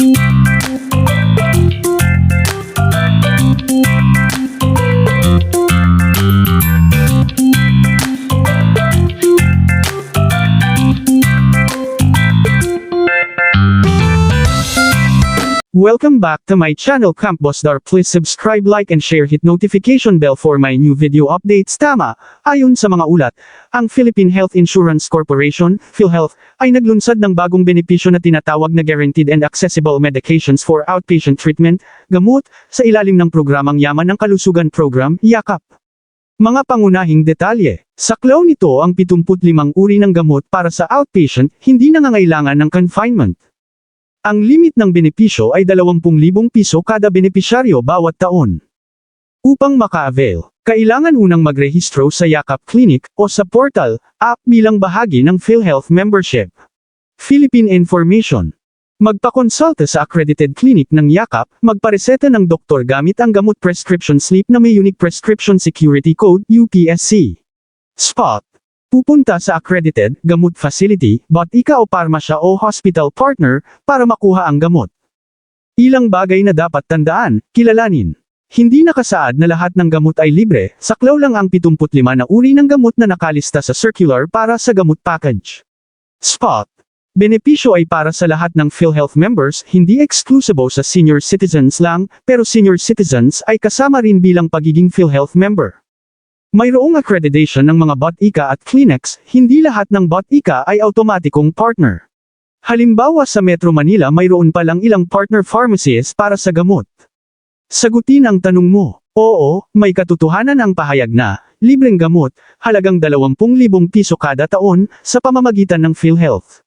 you Welcome back to my channel Camp Bossdar. Please subscribe, like and share hit notification bell for my new video updates. Tama, ayon sa mga ulat, ang Philippine Health Insurance Corporation, PhilHealth, ay naglunsad ng bagong benepisyo na tinatawag na Guaranteed and Accessible Medications for Outpatient Treatment, gamot, sa ilalim ng programang Yaman ng Kalusugan Program, YAKAP. Mga pangunahing detalye. Saklaw nito ang 75 uri ng gamot para sa outpatient, hindi nangangailangan ng confinement. Ang limit ng benepisyo ay 20,000 piso kada benepisyaryo bawat taon. Upang maka-avail, kailangan unang magrehistro sa Yakap Clinic o sa portal, app bilang bahagi ng PhilHealth membership. Philippine Information Magpakonsulta sa accredited clinic ng Yakap, magpareseta ng doktor gamit ang gamot prescription slip na may Unique Prescription Security Code UPSC. Spot Pupunta sa accredited gamot facility, botika o parmasya o hospital partner, para makuha ang gamot. Ilang bagay na dapat tandaan, kilalanin. Hindi nakasaad na lahat ng gamot ay libre, saklaw lang ang 75 na uri ng gamot na nakalista sa circular para sa gamot package. Spot. Benepisyo ay para sa lahat ng PhilHealth members, hindi eksklusibo sa senior citizens lang, pero senior citizens ay kasama rin bilang pagiging PhilHealth member. Mayroong accreditation ng mga BOT-ICA at Kleenex, hindi lahat ng BOT-ICA ay automatikong partner. Halimbawa sa Metro Manila mayroon pa lang ilang partner pharmacies para sa gamot. Sagutin ang tanong mo. Oo, may katotohanan ang pahayag na, libreng gamot, halagang 20,000 piso kada taon, sa pamamagitan ng PhilHealth.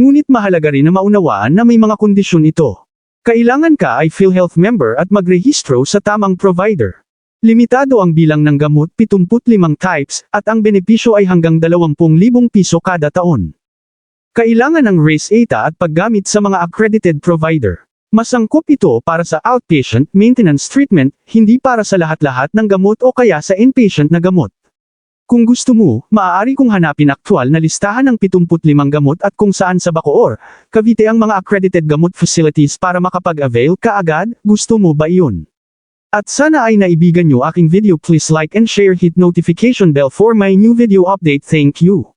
Ngunit mahalaga rin na maunawaan na may mga kondisyon ito. Kailangan ka ay PhilHealth member at magrehistro sa tamang provider. Limitado ang bilang ng gamot 75 types, at ang benepisyo ay hanggang 20,000 piso kada taon. Kailangan ng race ATA at paggamit sa mga accredited provider. Masangkop ito para sa outpatient maintenance treatment, hindi para sa lahat-lahat ng gamot o kaya sa inpatient na gamot. Kung gusto mo, maaari kong hanapin aktwal na listahan ng 75 gamot at kung saan sa Bacoor, Cavite ang mga accredited gamot facilities para makapag-avail ka agad, gusto mo ba iyon? At sana ay naibigan nyo aking video please like and share hit notification bell for my new video update thank you.